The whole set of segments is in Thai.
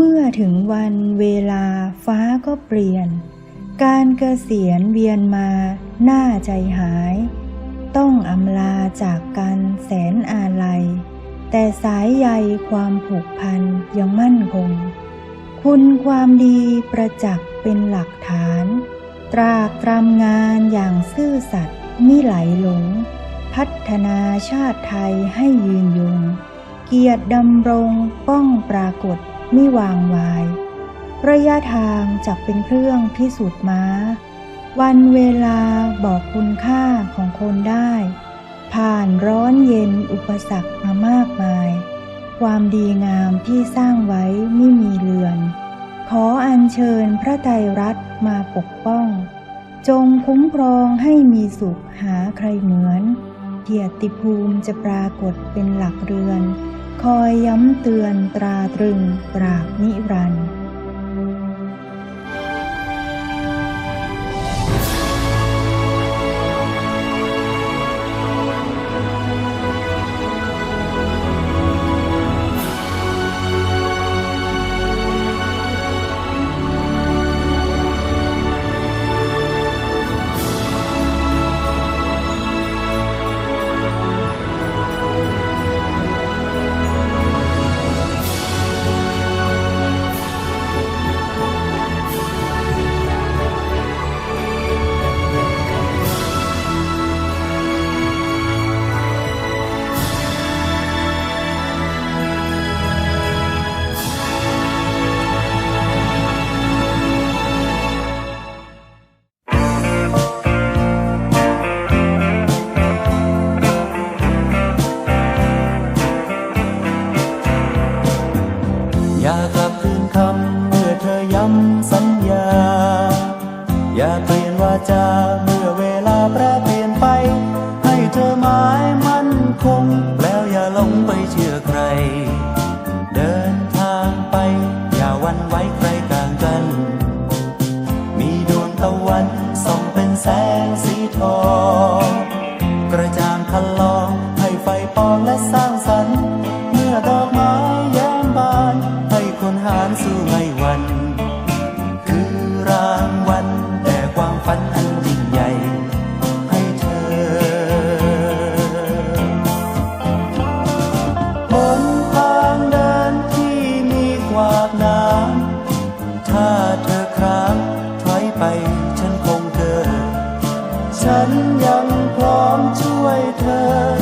มื่อถึงวันเวลาฟ้าก็เปลี่ยน การเกษียณเวียนมาหน้าใจหาย ต้องอำลาจากกันแสนอาลัย แต่สายใยความผูกพันยังมั่นคง คุณความดีประจักษ์เป็นหลักฐาน ตรากตรำงานอย่างซื่อสัตย์มิไหลหลง พัฒนาชาติไทยให้ยืนยง เกียรติดำรงป้องปรากฏ ไม่วางวาย ระยะทางจักเป็นเครื่องพิสูจน์ม้า วันเวลาบอกคุณค่าของคนได้ ผ่านร้อนเย็นอุปสรรคมามากมาย ความดีงามที่สร้างไว้ไม่มีเลือน ขออัญเชิญพระไตรรัตน์มาปกป้อง จงคุ้มครองให้มีสุขหาใครเหมือนเกียรติภูมิจะปรากฏเป็นหลักเรือน คอยย้ำเตือนตราตรึงตราบนิรันดร์ ชื่ วยเธอ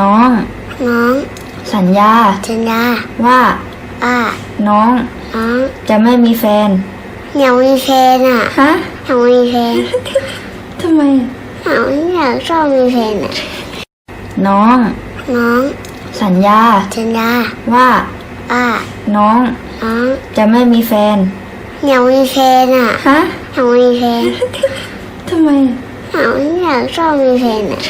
น้อง น้อง สัญญา สัญญา ว่า ว่า น้อง น้อง จะไม่มีแฟนอยากมีแฟนอะฮะอยากมีแฟนทำไมอยากอยากชอบมีแฟนอะน้อง น้อง สัญญา สัญญา ว่า ว่า น้อง น้อง จะไม่มีแฟนอยากมีแฟนอะฮะอยากมีแฟนทำไมอยากอยากชอบมีแฟนอะ